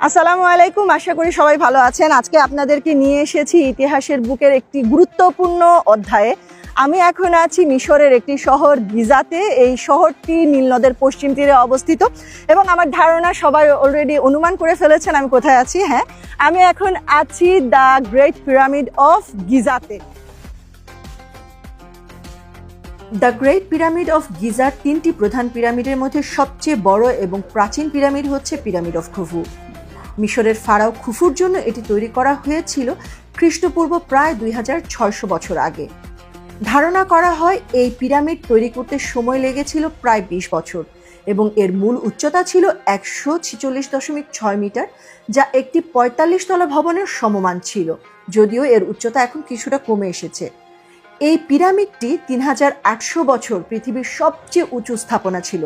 আসসালামু আলাইকুম, আশা করি সবাই ভালো আছেন। আজকে আপনাদেরকে নিয়ে এসেছি ইতিহাসের বুকের একটি গুরুত্বপূর্ণ অধ্যায়ে। আমি এখন আছি মিশরের একটি শহর গিজাতে। এই শহরটি নীলনদের পশ্চিম তীরে অবস্থিত এবং আমার ধারণা সবাই অলরেডি অনুমান করে ফেলেছেন আমি কোথায় আছি। হ্যাঁ আমি এখন আছি দ্য গ্রেট পিরামিড অফ গিজাতে। দ্য গ্রেট পিরামিড অফ গিজার তিনটি প্রধান পিরামিডের মধ্যে সবচেয়ে বড় এবং প্রাচীন পিরামিড হচ্ছে পিরামিড অফ খুফু মিশরের ফারাও খুফুর জন্য এটি তৈরি করা হয়েছিল খ্রিস্টপূর্ব প্রায় দুই হাজার ছয়শো বছর আগে। ধারণা করা হয় এই পিরামিড তৈরি করতে সময় লেগেছিল প্রায় বিশ বছর এবং এর মূল উচ্চতা ছিল একশো ছিচল্লিশ দশমিক ছয় মিটার, যা একটি পঁয়তাল্লিশ তলা ভবনের সমমান ছিল, যদিও এর উচ্চতা এখন কিছুটা কমে এসেছে। এই পিরামিডটি তিন হাজার আটশো বছর পৃথিবীর সবচেয়ে উঁচু স্থাপনা ছিল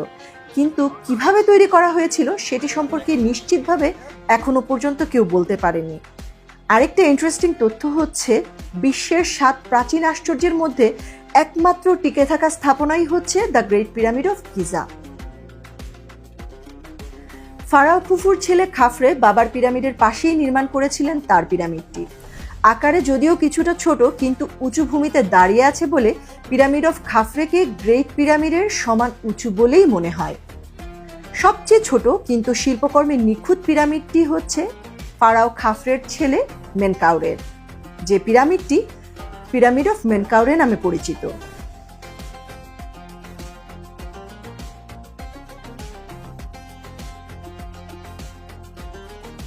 কিন্তু কীভাবে তৈরি করা হয়েছিল সেটি সম্পর্কে নিশ্চিতভাবে এখনও পর্যন্ত কেউ বলতে পারেনি। আরেকটা ইন্টারেস্টিং তথ্য হচ্ছে, বিশ্বের সাত প্রাচীন আশ্চর্যের মধ্যে একমাত্র টিকে থাকা স্থাপনাই হচ্ছে the great pyramid of Giza. Pharaoh খুফুর ছেলে খাফরে বাবার পিরামিডের পাশেই নির্মাণ করেছিলেন তার পিরামিডটি। আকারে যদিও কিছুটা ছোট, কিন্তু উঁচু ভূমিতে দাঁড়িয়ে আছে বলে পিরামিড অফ খাফরেকে গ্রেট পিরামিডের সমান উঁচু বলেই মনে হয়। সবচেয়ে ছোট কিন্তু শিল্পকর্মের নিখুঁত পিরামিডটি হচ্ছে ফারাও খাফরের ছেলে মেনকাউরের, যে পিরামিডটি পিরামিড অফ মেনকাউরে নামে পরিচিত।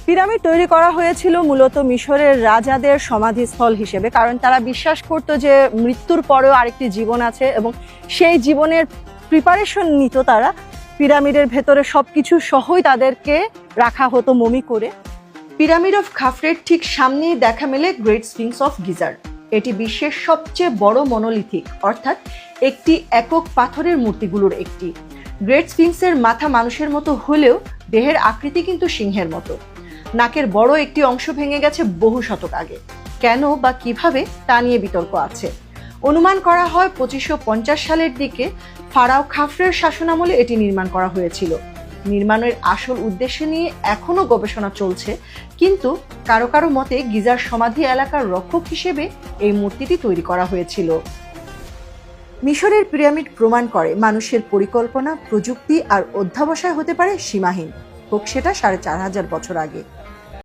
পিরামিড তৈরি করা হয়েছিল মূলত মিশরের রাজাদের সমাধিস্থল হিসেবে, কারণ তারা বিশ্বাস করতো যে মৃত্যুর পরেও আরেকটি জীবন আছে এবং সেই জীবনের প্রিপারেশন নিত তারা। পিরামিডের ভেতরে সবকিছু সহই তাদেরকে রাখা হতো মমি করে। পিরামিড অফ খাফরের ঠিক সামনেই দেখা মেলে গ্রেট স্পিংস অফ গিজার এটি বিশ্বের সবচেয়ে বড় মনোলিথিক অর্থাৎ একটি একক পাথরের মূর্তিগুলোর একটি। গ্রেট স্পিংসের মাথা মানুষের মতো হলেও দেহের আকৃতি কিন্তু সিংহের মতো। নাকের বড় একটি অংশ ভেঙে গেছে বহু শতক আগে। কেন বা কীভাবে তা নিয়ে বিতর্ক আছে? অনুমান করা হয় পঁচিশশো সালের দিকে ফারাও খাফরের শাসনামলে এটি নির্মাণ করা হয়েছিল। নির্মাণের আসল উদ্দেশ্য নিয়ে এখনও গবেষণা চলছে, কিন্তু কারও কারও মতে গিজার সমাধি এলাকার রক্ষক হিসেবে এই মূর্তিটি তৈরি করা হয়েছিল। মিশরের পিরামিড প্রমাণ করে মানুষের পরিকল্পনা, প্রযুক্তি আর অধ্যাবসায় হতে পারে সীমাহীন। হোক সেটা সাড়ে চার হাজার বছর আগে।